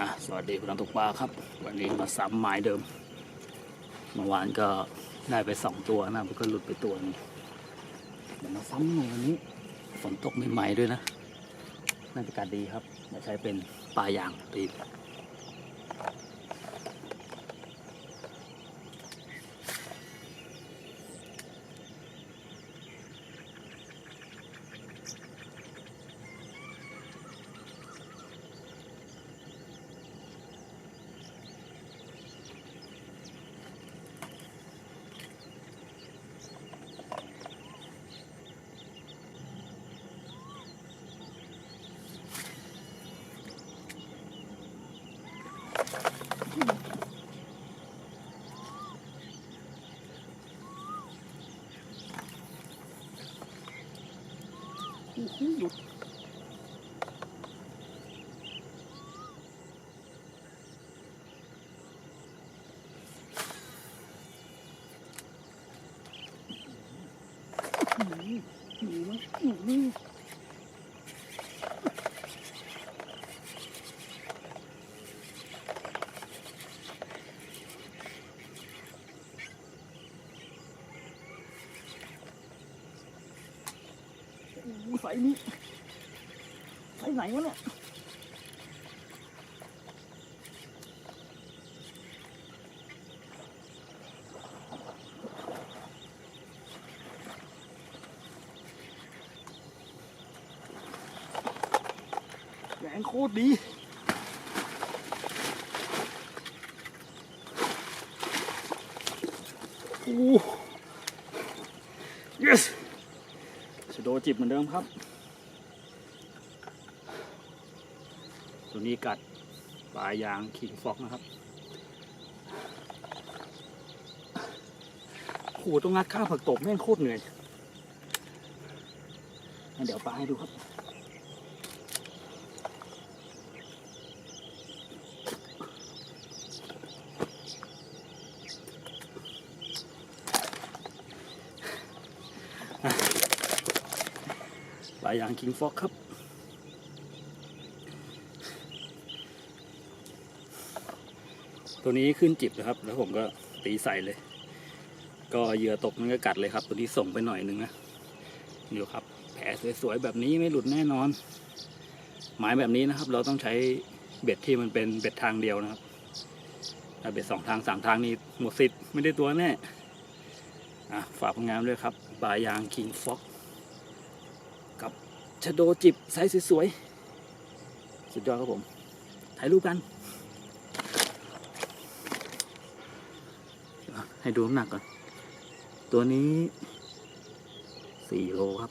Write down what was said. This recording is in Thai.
อะสวัสดีคุณนังตกปลาครับ วันนี้มาซ้ำไม้เดิม เมื่อวานก็ได้ไปสองตัวนะมันก็หลุดไปตัวหนึงเดี๋ยวมาซ้ำหน่อยวันนี้ ฝนตกใหม่ๆด้วยนะ น่าจะการดีครับมาใช้เป็นปลายางตี стихию. Милочки, милочки. ใส่นี้ใส่ไหนวะเนี่ยแรงโคตรดีโอ้ yes ชโด จิบเหมือนเดิมครับ ตัวนี้กัดปลายยางขิงฟอกนะครับขู่ต้องงัดข้าวผักตบแม่งโคตรเหนื่อย เดี๋ยวปลาให้ดูครับ ปลายยางคิงฟอกครับ ตัวนี้ขึ้นจิบนะครับ แล้วผมก็ตีใส่เลย ก็เหยื่อตกมันก็กัดเลยครับ ตัวนี้ส่งไปหน่อยนึงนะดูครับ แผลสวยๆแบบนี้ไม่หลุดแน่นอน หมายแบบนี้นะครับ เราต้องใช้เบ็ดที่มันเป็นเบ็ดทางเดียวนะครับถ้าเบ็ดสองทางสามทางนี่หมดสิทธิ์ไม่ได้ตัวแน่อะฝากผลงานด้วยครับปลายางคิงฟอก กับชะโดจิบไซส์สวยๆ สุดยอดครับผม ถ่ายรูปกัน ให้ดูน้ำหนักก่อน ตัวนี้สี่โลครับ